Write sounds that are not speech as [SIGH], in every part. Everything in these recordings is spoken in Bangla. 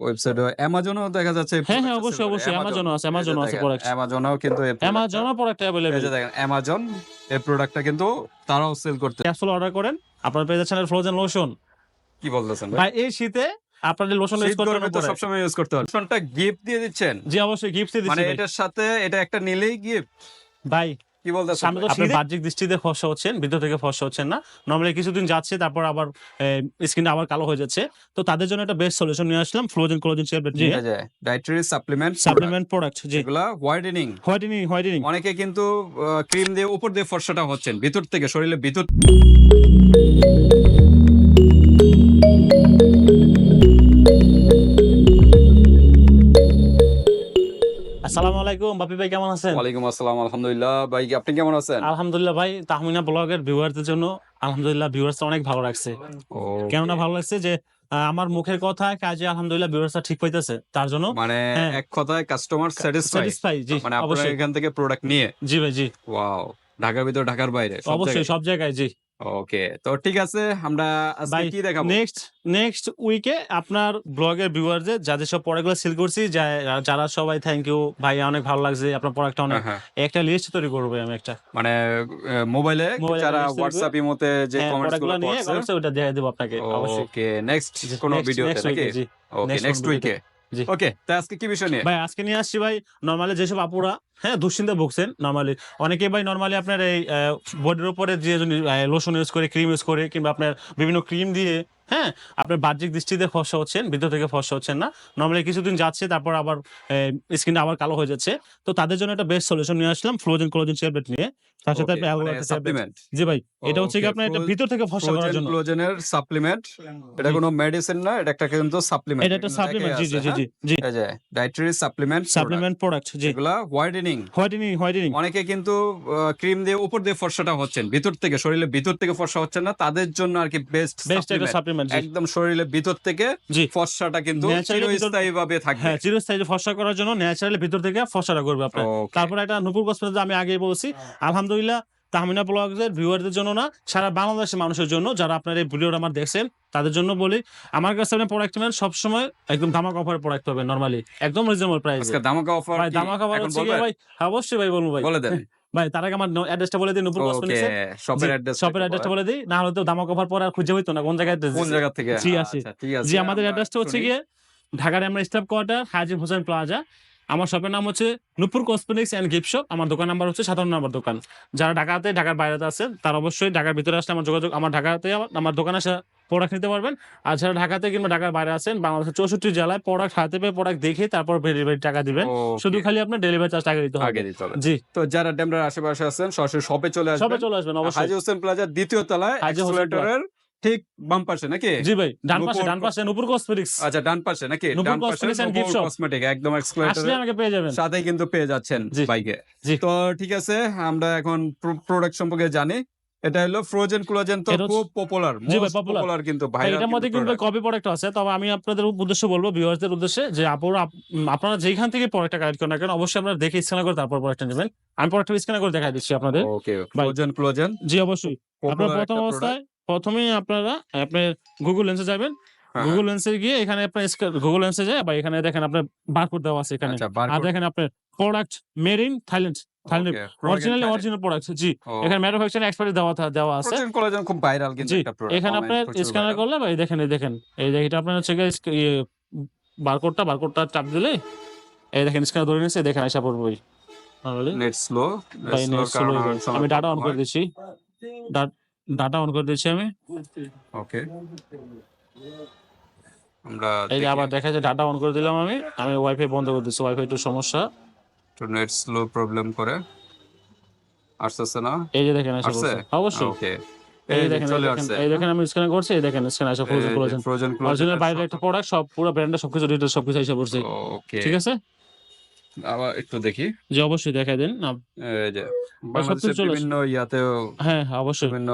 ওয়েবসাইটে অ্যামাজনও দেখা যাচ্ছে এই হ্যাঁ হ্যাঁ অবশ্যই। অবশ্যই। অ্যামাজনও আছে এই অ্যামাজনও আছে প্রোডাক্ট অ্যামাজনও কিন্তু এই অ্যামাজনও প্রোডাক্ট এই অ্যাভেলেবেল যে দেখেন অ্যামাজন এই প্রোডাক্টটা কিন্তু তারাও সেল করতে ক্যাপসুল অর্ডার করেন আপনারা পেয়ে যাচ্ছেন ফ্রোজেন লোশন কি বলতেছেন ভাই? এই শীতে আপনাদের লোশন ইউজ গরমে তো সবসময় ইউজ করতে হবে লোশনটা গিফট দিয়ে দিচ্ছেন। জি অবশ্যই গিফট দিচ্ছি মানে এটার সাথে এটা একটা নিলেই গিফট ভাই কি বলতেছেন? আপনি বাহ্যিক দৃষ্টিতে ফর্সা হচ্ছেন ভিতর থেকে ফর্সা হচ্ছেন না। নর্মালি কিছুদিন যাচ্ছে তারপর আবার স্কিনটা আবার কালো হয়ে যাচ্ছে। তো তাদের জন্য একটা বেস্ট সলিউশন নিয়ে আসলাম ফ্রোজেন কোলাজেন ট্যাবলেট জি নিয়ে। ডায়েটারি সাপ্লিমেন্ট সাপ্লিমেন্ট প্রোডাক্ট জি। যেগুলা হোয়াইটেনিং হোয়াইটেনিং হোয়াইটেনিং অনেকে কিন্তু ক্রিম দিয়ে উপর দিয়ে ফর্সাটা হচ্ছেন ভিতর থেকে শরীরের ভিতর আসসালামু আলাইকুম। বাপি ভাই কেমন আছেন? ওয়ালাইকুম আসসালাম আলহামদুলিল্লাহ। ভাই আপনি কেমন আছেন? আলহামদুলিল্লাহ ভাই তাহমিনা ব্লগের ভিউয়ারদের জন্য আলহামদুলিল্লাহ অনেক ভালো লাগছে। কেননা ভালো লাগছে যে আমার মুখের কথা কাজে আলহামদুলিল্লাহ ভিউয়ার্সটা ঠিক হইতেছে তার জন্য মানে হ্যাঁ। এক কথায় কাস্টমার স্যাটিসফাই জি মানে আপনারা অবশ্যই। এখান থেকে প্রোডাক্ট নিয়ে। জি ভাই জি। ওয়াও ঢাকার ভিতর ঢাকার বাইরে অবশ্যই সব জায়গায় জি। ওকে তো ঠিক আছে আমরা আজকে কি দেখাবো? নেক্সট নেক্সট উইকে আপনার ব্লগের ভিউয়ারদের যাদের সব প্রোডাক্টগুলো সেল করছি যারা সবাই থ্যাংক ইউ ভাই অনেক ভালো লাগছে আপনার প্রোডাক্টটা অনেক হ্যাঁ, একটা লিস্ট তৈরি করব আমি একটা। মানে মোবাইলে যারা। হোয়াটসঅ্যাপ ইমোতে যে হ্যাঁ, গুলো করছে ওটা দিয়ে দেবো আপনাকে অবশ্যই। ওকে নেক্সট কোন ভিডিওতে নাকি? ওকে নেক্সট উইকে। ওকে তা আজকে কি বিষয় নিয়ে? ভাই আজকে নিয়ে আসছি ভাই নর্মালি যেসব আপুরা হ্যাঁ দুশ্চিন্তা ভুগছেন নর্মালি অনেকে ভাই নর্মালি আপনার এই বডির উপরে যে লোশন ইউজ করে ক্রিম ইউজ করে কিংবা আপনার বিভিন্ন ক্রিম দিয়ে হ্যাঁ আপনার বাহ্যিক দৃষ্টিতে ফসা হচ্ছেন ভিতর থেকে ফসা হচ্ছেন না। নর্মালি কিছুদিন যাচ্ছে তারপর আবার স্কিনটা আবার কালো হয়ে যাচ্ছে। তো তাদের জন্য একটা বেস্ট সলিউশন নিয়ে আসলাম ফ্লোজেন কোলাজেন ট্যাবলেট নিয়ে। তার সাথে সাপ্লিমেন্ট জি ভাই এটা হচ্ছে কি আপনার এটা ভিতর থেকে ফসা করার জন্য। ক্লোজেনের সাপ্লিমেন্ট এটা কোনো মেডিসিন না এটা একটা কিন্তু সাপ্লিমেন্ট এটা একটা সাপ্লিমেন্ট জি জি জি জি জি। এই ডায়েটারি সাপ্লিমেন্ট সাপ্লিমেন্ট প্রোডাক্ট জি। যেগুলা হোয়াইটেনিং হোয়াইটেনিং হোয়াইটেনিং অনেকে কিন্তু ক্রিম দিয়ে উপর দিয়ে ফর্সাটা হচ্ছেন ভিতর থেকে শরীরের ভিতর থেকে ফর্সা হচ্ছেন না তাদের জন্য আর কি বেস্ট বেস্ট একটা সাপ্লিমেন্ট একদম শরীরে ভিতর থেকে ফর্সাটা কিন্তু চিরস্থায়ী ভাবে থাকবে। হ্যাঁ চিরস্থায়ী ফসা করার জন্য ন্যাচারালি ভিতর থেকে ফর্সাটা করবে আপনার। Okay. তারপর একটা নুপুর কসমেটিক আমি আগেই বলছি আলহামদুলিল্লাহ তাহমিনা ব্লগের ভিউয়ারদের জন্য না সারা বাংলাদেশের মানুষের জন্য যারা আপনার এই ভিডিওটা আমার দেখছেন তাদের জন্য বলি আমার কাছে আপনি প্রোডাক্ট নেন সবসময় একদম ধামাক অফারে প্রোডাক্ট পাবেন নরমালি একদম রিজনেবল প্রাইস ধামাকা অফার ভাই ধামাক অফার হচ্ছে ভাই? হ্যাঁ, অবশ্যই ভাই বলব ভাই। বলে দেন। [LAUGHS] ভাই তার আগে আমার অ্যাড্রেসটা বলে নুপুর ওকে কসমেটিক্স শপের অ্যাড্রেস শপের অ্যাড্রেসটা বলে দিই না হলে তো ধামাক অফার পরে আর খুঁজে হইতো না কোন জায়গায় কোন জায়গা থেকে? জি। আচ্ছা, আছে। জি আমাদের অ্যাড্রেসটা হচ্ছে গিয়ে ঢাকার আমরা স্টাফ কোয়ার্টার হাজির হোসেন প্লাজা আমার শপের নাম হচ্ছে Nupur cosmetics and gift shop. আমার দোকান নাম্বার হচ্ছে সাতান্ন নম্বর দোকান। যারা ঢাকাতে ঢাকার বাইরেতে আছেন তারা অবশ্যই ঢাকার ভিতরে আসলে আমার যোগাযোগ আমার ঢাকাতে আমার- দোকানে এসে প্রোডাক্ট নিতে পারবেন। আর যারা ঢাকাতে কিংবা ঢাকার বাইরে আছেন বাংলাদেশের চৌষট্টি জেলায় প্রোডাক্ট হাতে পেয়ে প্রোডাক্ট দেখে তারপর ডেলিভারি টাকা দিবেন। শুধু খালি আপনার ডেলিভারি চার্জ টাকা দিতে হবে। আগে দিতে হবে। জি। তো যারা ডেমরার আশেপাশে আছেন সরাসরি শপে চলে সবে আসবেন। চলে আসবেন অবশ্যই। হাজি হোসেন প্লাজার দ্বিতীয় তলায় হাজী হোসেন এক্সেলেটরের ঠিক বাম পাশে নাকি? জি ভাই ডান পাশে নূপুর ডান পাশে নূপুর কসমেটিক্স আচ্ছা ডান পাশে নাকি? নূপুর ডান পাশে and কসমেটিক একদম এক্সক্লুসিভ আসলে আমাকে পেয়ে যাবেন। সাথে কিন্তু পেয়ে যাচ্ছেন বাইকে। তো ঠিক আছে আমরা এখন প্রোডাক্ট সম্পর্কে জানি। এটা হলো ফ্রোজেন কোলাজেন তো খুব পপুলার জি ভাই, পপুলার কিন্তু ভাই, এটার মধ্যে কিন্তু কপি প্রোডাক্ট আছে। তবে আমি আপনাদের উদ্দেশ্যে বলব ভিউয়ার্সদের উদ্দেশ্যে যে আপুরা আপ- আপনারা যেখান থেকে প্রোডাক্টটা কালেক্ট করেন না কেন অবশ্যই আপনারা দেখে স্ক্যান করে তারপর প্রোডাক্টটা নেবেন। আমি প্রোডাক্টটা স্ক্যান করে দেখাই দিচ্ছি আপনাদের। ওকে ফ্রোজেন কোলাজেন জি অবশ্যই। আপনার প্রথম অবস্থায় প্রথমেই আপনারা আপনার গুগল লেন্সে যাবেন। হ্যাঁ, গুগল লেন্সে গিয়ে এখানে আপনার গুগল লেন্সে যায় বা এখানে দেখেন আপনার বারকোড দেওয়া আছে এখানে। আচ্ছা আর দেখেন আপনার product made in Thailand Thailand originally original product জি। এখানে ম্যানুফ্যাকচারিং দেওয়া দেওয়া আছে। কোলাজেন খুব ভাইরাল কিন্তু একটা product, এখানে আপনার স্ক্যানার করলে ভাই দেখেন এই দেখেন এই এটা আপনার হচ্ছে বারকোডটা বারকোডটা চাপ দিলে এই দেখেন স্ক্যানার ধরে দেখেন আশা পড়ব। নেট স্লো হয়ে। আমি ডাটা অন করে দিচ্ছি। ডাটা অন করে দিচ্ছি আমি। ওকে আমরা এই যে আবার দেখা যায় ডাটা অন করে দিলাম আমি। আমি ওয়াইফাই বন্ধ করে দিচ্ছি ওয়াইফাই একটু সমস্যা। নেট স্লো প্রবলেম করে। আসতেছে না? এই যে দেখেন আসছে? অবশ্যই। ওকে এই দেখেন এই চলে দেখেন আসছে। এই দেখেন আমি স্ক্যান করছি। এই দেখেন স্ক্যান আসা ফ্রোজেন ফ্রোজেন অরিজিনাল বাইরের একটা প্রোডাক্ট সব পুরো ব্র্যান্ডের সবকিছু ডিটেইলস সবকিছু এসে পড়ছে। ওকে ঠিক আছে? আবার একটু দেখি। যে অবশ্যই দেখাই দেন। এই যে বাংলাদেশের বিভিন্ন ইয়াতেও হ্যাঁ হ্যাঁ অবশ্যই। বিভিন্ন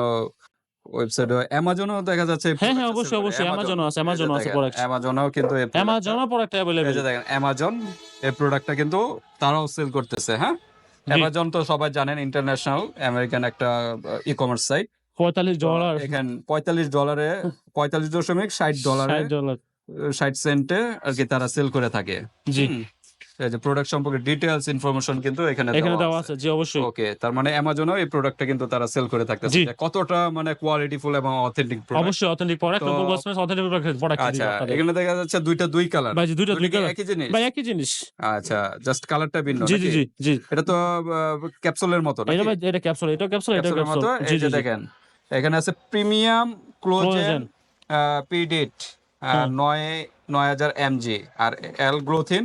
ওয়েবসাইটে অ্যামাজনও দেখা যাচ্ছে। হ্যাঁ হ্যাঁ অবশ্যই। অবশ্যই। অ্যামাজনও আছে এই অ্যামাজনও আছে প্রোডাক্ট অ্যামাজনও কিন্তু এই অ্যামাজনও প্রোডাক্ট এই অ্যাভেলেবেল দেখেন অ্যামাজন এই প্রোডাক্টটা কিন্তু তারাও সেল করতেছে হ্যাঁ? অ্যামাজন তো সবাই জানেন ইন্টারন্যাশনাল আমেরিকান একটা ই কমার্স সাইট পঁয়তাল্লিশ ডলার এখানে পঁয়তাল্লিশ ডলারে পঁয়তাল্লিশ দশমিক ষাট ডলারে ষাট সেন্টে আর কি তারা সেল করে থাকে। জি। এই যে প্রোডাক্ট সম্পর্কে ডিটেলস ইনফরমেশন কিন্তু এখানে এখানে দেওয়া আছে। জি অবশ্যই। ওকে তার মানে অ্যামাজনও এই প্রোডাক্টটা কিন্তু তারা সেল করে থাকতেছে। কতটা মানে কোয়ালিটিফুল এবং অথেন্টিক প্রোডাক্ট অবশ্যই অথেন্টিক প্রোডাক্ট নতুন কসমেটিক্স অথেন্টিক প্রোডাক্ট আচ্ছা এখানে দেখা যাচ্ছে দুইটা দুই কালার ভাই দুইটা দুই কালার একই জিনিস। ভাই একই জিনিস। আচ্ছা জাস্ট কালারটা ভিন্ন জি জি জি এটা তো ক্যাপসুলের মতো এটা ভাই এটা ক্যাপসুল এটা ক্যাপসুল এটা ক্যাপসুল এই জি যে দেখেন এখানে আছে প্রিমিয়াম ক্লোজেন। পিডিট। নয় নয় হাজার এমজি আর এল গ্লোথিন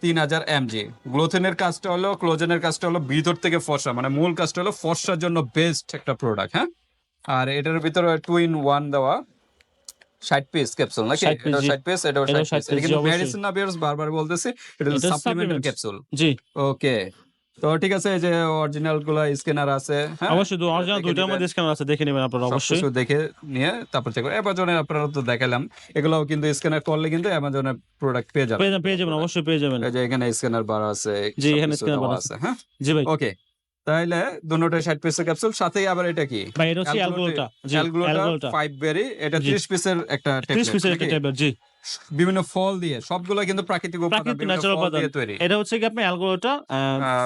তিন হাজার এমজি গ্লোথেনের কাজটা হলো ক্লোজেনের কাজটা হলো ভিতর থেকে ফর্সা মানে মূল কাজটা হলো ফর্সার জন্য বেস্ট একটা প্রোডাক্ট হ্যাঁ? আর এটার ভিতরে টু ইন ওয়ান দেওয়া ষাট পিস ক্যাপসুল নাকি? 60 piece, এটা। ষাট পিস এটা ষাট পিস কিন্তু মেডিসিন না বারবার বলতেছি এটা সাপ্লিমেন্টাল ক্যাপসুল জি। ওকে তো ঠিক আছে যে অরিজিনালগুলা স্ক্যানার আছে হ্যাঁ? অবশ্যই অরিজিনাল দুইটার মধ্যে স্ক্যানার আছে দেখে নেবেন আপনারা অবশ্যই। সবকিছু দেখে নিয়ে তারপর চেক অ্যামাজনে আপনারা তো দেখালাম এগুলোও কিন্তু স্ক্যানার করলে কিন্তু অ্যামাজনের প্রোডাক্ট পেয়ে যাবে পেয়ে যাবেন পেয়ে যাবেন অবশ্যই পেয়ে যাবেন। এই যে এখানে স্ক্যানার বার আছে জি, এখানে bar দেওয়া আছে। হ্যাঁ? জি ভাই। ওকে তাহলে দুটোটাই ষাট পিসের ক্যাপসুল সাথেই আবার এটা কি? ভাই এটা হচ্ছে অ্যালগোলটা অ্যালগোলটা ফাইভ বেরি এটা জি। ত্রিশ পিসের একটা 30 পিসের একটা? ট্যাবলেট জি। বিভিন্ন ফল দিয়ে সবগুলো কিন্তু প্রাকৃতিক উপাদান এটা হচ্ছে কি আপনি অ্যালগোলটা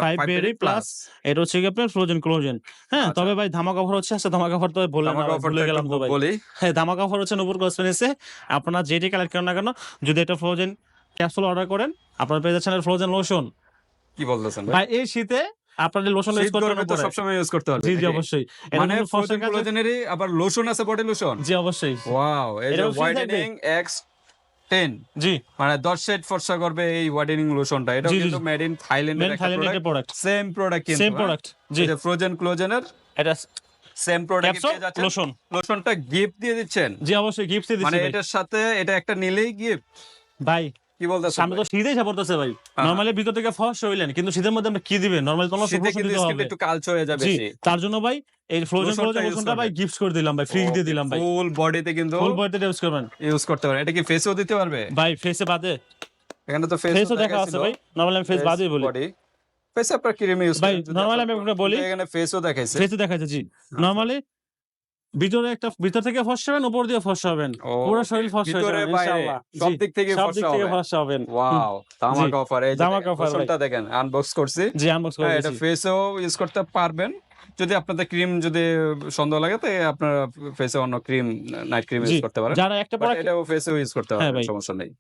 ফাইভ বেরি প্লাস এটা হচ্ছে কি আপনার ফ্রোজেন ক্লোজেন হ্যাঁ আচ্ছা। তবে ভাই ধামাকা অফার হচ্ছে আচ্ছা ধামাকা অফার তো বলে ভুলে গেলাম তো ভাই। হ্যাঁ ধামাকা অফার হচ্ছে নূপুর কসমেটিক্সে আপনারা যেটি কালেক্ট করেন না কেন যদি এটা ফ্রোজেন ক্যাপসুল অর্ডার করেন আপনারা পেয়ে যাচ্ছেন ফ্রোজেন লোশন কি বলতেছেন ভাই? এই শীতে আপনাদের লোশন ইউজ করতে তো পড়ে। সবসময় ইউজ করতে হবে। জি জি অবশ্যই। মানে কাজে- কোলাজেনেরই আবার লোশন আছে বডি লোশন জি অবশ্যই। ওয়াও এই যে? হোয়াইটেনিং এক্স টেন জি। মানে দশ সেট ফর্সা করবে এই হোয়াইটেনিং লোশনটা এটা জি, জি, কিন্তু মেড ইন থাইল্যান্ডের একটা প্রোডাক্ট সেম প্রোডাক্ট কিন্তু সেম প্রোডাক্ট জি। ফ্রোজেন ক্লোজেনের এটা সেম প্রোডাক্ট ক্যাপসুল পেয়ে যাচ্ছেন। লোশন লোশনটা গিফট দিয়ে দিচ্ছেন? জি অবশ্যই গিফট দিচ্ছি মানে এটার সাথে এটা একটা নিলেই গিফট ভাই কি বলতেছেন সামনে তো শীতেই এসে পড়তেছে ভাই। হ্যাঁ। নরমালি ভিতর থেকে ফস হইলেন কিন্তু শীতের মধ্যে আমরা কি দিবেন নরমালি তো শীতে কিন্তু একটু কালচে হয়ে যাবে তার জন্য ভাই এই লোশনটা ভাই গিফট করে দিলাম ভাই ফ্রি দিয়ে দিলাম ভাই। ফুল বডিতে কিন্তু ফুল বডিতে ইউজ করবেন ইউজ করতে এটা কি ফেসও দিতে পারবে? ভাই ফেসে বাদে। এখানে তো ফেস ফেসও দেখা আছে ভাই। নরমালি আমি ফেস বাদে বলি। বডি ফেস আপনার ক্রিম ইউজ ভাই, আমি আপনাকে বলি, এখানে ফেসও দেখাইছে। ফেসে দেখা যাচ্ছে জি। নরমালি ভিতরে একটা ভিতর থেকে ফস হবেন উপর দিয়ে ফস হবেন। পুরো শরীর ফস হয়ে যাবে ইনশাআল্লাহ। সব দিক থেকে। ফস হবেন। ওয়াও তামাক অফার এই ধামাকা দেখেন আনবক্স করছি। জি আনবক্স করে হ্যাঁ, এটা ফেসেও ইউজ করতে পারবেন। যদি আপনাদের ক্রিম যদি সন্দেহ লাগে তো আপনারা ফেসে অন্য ক্রিম নাইট ক্রিম ইউজ করতে পারেন। যারা একটা প্রোডাক্ট এটাও ফেসেও ইউজ করতে হ্যাঁ, পারবেন সমস্যা নেই।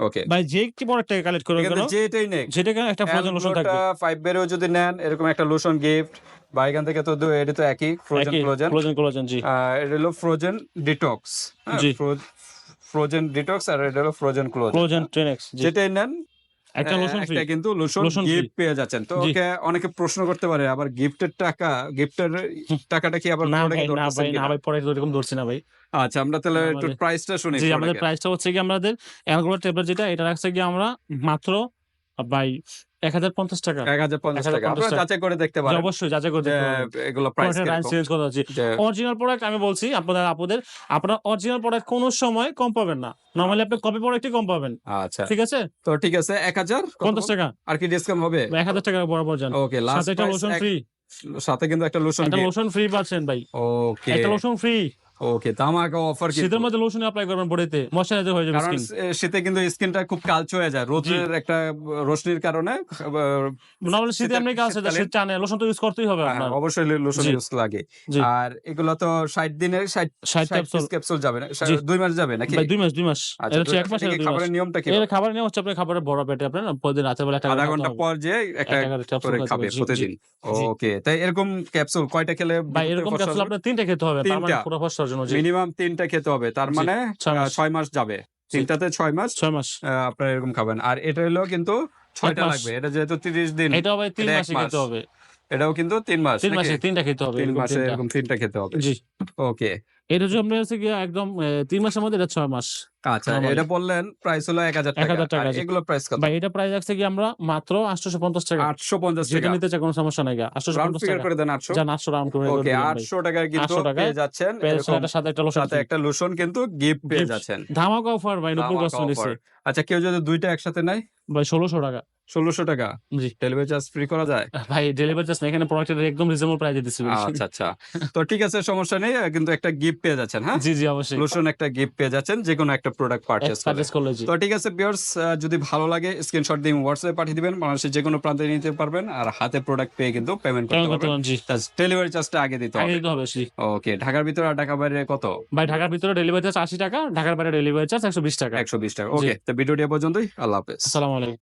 ওকে ভাই যে একটি প্রোডাক্টকে কালেক্ট করবে কেন যে এটাই নেক। যেটা কেন একটা ফ্রোজেন লোশন থাকবে। ফাইভ বেরও যদি নেন এরকম একটা লোশন গিফট বা এখান থেকে তো এটা তো একই ফ্রোজেন একই ফ্রোজেন কোলাজেন জি। এটা হলো ফ্রোজেন ডিটক্স জি। ফ্রোজেন ডিটক্স আর এটা হলো ফ্রোজেন ক্লোজ ফ্রোজেন ট্রেনেক্স যেটাই নেন একটা লোশন ফ্রি একটা কিন্তু লোশন গিফট পেয়ে যাচ্ছেন। তো। ওকে অনেকে প্রশ্ন করতে পারে আবার গিফটের টাকা গিফটের টাকাটা কি আবার [LAUGHS] না ভাই না ভাই না ভাই পরে এরকম ধরছি না ভাই। আচ্ছা আমরা তাহলে একটু প্রাইসটা শুনি জি আমাদের। প্রাইসটা হচ্ছে কি আমাদের অ্যালগোরা ট্যাবলেট যেটা এটা রাখছে কি আমরা মাত্র বাই এক হাজার পঞ্চাশ টাকা। 1050 টাকা। 1050 আপনারা টাকা। যাচাই করে দেখতে পারেন। অবশ্যই যাচাই করতে যে এগুলো প্রাইস চেঞ্জ করা অরিজিনাল প্রোডাক্ট আমি বলছি আপনাদের আপুদের আপনারা অরিজিনাল প্রোডাক্ট কোন সময় কম পাবেন না। নরমালি আপনি কপি প্রোডাক্টই কম পাবেন। আচ্ছা। ঠিক আছে? তো ঠিক আছে 1000 কত পঞ্চাশ টাকা। আর কি ডিসকাউন্ট হবে? এক হাজার টাকা বরাবর যান। ওকে লাস্ট সাথে একটা লোশন ফ্রি সাথে কিন্তু একটা লোশন একটা লোশন ফ্রি পাচ্ছেন ভাই। ওকে একটা লোশন ফ্রি ওকে ধামাকা অফার শীতের মধ্যে লোশন অ্যাপ্লাই করবেন বডিতে ময়শ্চারাইজার হয়ে যাবে স্কিন শীতে কিন্তু স্কিনটা খুব কালচে হয়ে যায় রোদের একটা রোশনির কারণে নরমালি শীতে আছে শীত টানে লোশন তো ইউজ করতেই হবে হ্যাঁ, আপনার। অবশ্যই লোশন ইউজ লাগে। আর এগুলো তো 60 দিনের 60 60 ক্যাপসুল যাবে না মাস যাবে নাকি? দুই মাস দুই মাস। আচ্ছা এটা হচ্ছে এক মাস খাবারের নিয়মটা কি এর খাবার নিয়ে হচ্ছে আপনার খাবারের বড় পেটে আপনার প্রতিদিন রাতে বেলা আধা ঘণ্টা পর যে একটা করে খাবে প্রতিদিন। ওকে তাই এরকম ক্যাপসুল কয়টা খেলে ভাই এরকম ক্যাপসুল আপনার তিনটা খেতে হবে তার মানে। পুরো ফসটার জন্য মিনিমাম তিনটা খেতে হবে তার মানে ছয় মাস। যাবে। তিনটাতে ছয় মাস ছয় মাস। আপনারা এরকম খাবেন। আর এটা হলো কিন্তু ছয়টা লাগবে এটা যেহেতু তিরিশ দিন এটা হবে তিন মাস। খেতে হবে। এটাও কিন্তু তিন মাস তিন মাসে তিনটা খেতে হবে তিন মাসে। এরকম তিনটা খেতে হবে। জি। ওকে। এটা হচ্ছে আপনার হচ্ছে গিয়ে একদম তিন মাসের মধ্যে এটা ছয় মাস। আচ্ছা এটা বললেন প্রাইস হলো এক হাজার টাকা। 1000 টাকা, এগুলো প্রাইস কত? ভাই এটা প্রাইস রাখছে কি আমরা মাত্র আটশোশো পঞ্চাশ টাকা। আটশো পঞ্চাশ টাকা। নিতে চাই কোনো সমস্যা নাই আটশোশো রাউন্ড পঞ্চাশ টাকা। করে দেন আটশো। যা আটশো রাউন্ড করে ওকে। আটশো টাকার কিন্তু 800 টাকায় পেয়ে যাচ্ছেন সাথে একটা লোশন সাথে একটা লোশন কিন্তু গিফট পেয়ে যাচ্ছেন। ধামাকা অফার ভাই নতুন। আচ্ছা কেউ যদি দুইটা একসাথে নেয়? ভাই ষোলোশো টাকা। ষোলোশো টাকা। জি। ডেলিভারি চার্জ ফ্রি করা যায়? ভাই ডেলিভারি চার্জ এখানে প্রোডাক্টের একদম রিজনেবল প্রাইসে দিচ্ছি আচ্ছা আচ্ছা। [LAUGHS] তো ঠিক আছে সমস্যা নেই কিন্তু একটা গিফট পেয়ে যাচ্ছেন হ্যাঁ? জি জি অবশ্যই। লোশন একটা গিফট পেয়ে যাচ্ছেন যে কোনো একটা প্রোডাক্ট পারচেজ পারচেজ করলে জি। তো ঠিক আছে বিয়ার্স যদি ভালো লাগে স্ক্রিনশট দিয়ে হোয়াটসঅ্যাপে পাঠিয়ে দিবেন বাংলাদেশের যে কোনো প্রান্তে নিতে পারবেন আর হাতে প্রোডাক্ট পেয়ে কিন্তু পেমেন্ট করতে পারবেন। জি। ডেলিভারি চার্জটা আগে দিতে হবে। দিতে হবে জি। ওকে ঢাকার ভিতরে আর ঢাকা বাইরে কত? ভাই ঢাকার ভিতরে ডেলিভারি চার্জ আশি টাকা ঢাকার বাইরে ডেলিভারি চার্জ একশো বিশ টাকা। একশো বিশ টাকা। ওকে তো ভিডিওটি পর্যন্তই আল্লাহ হাফেজ। আসসালামু আলাইকুম।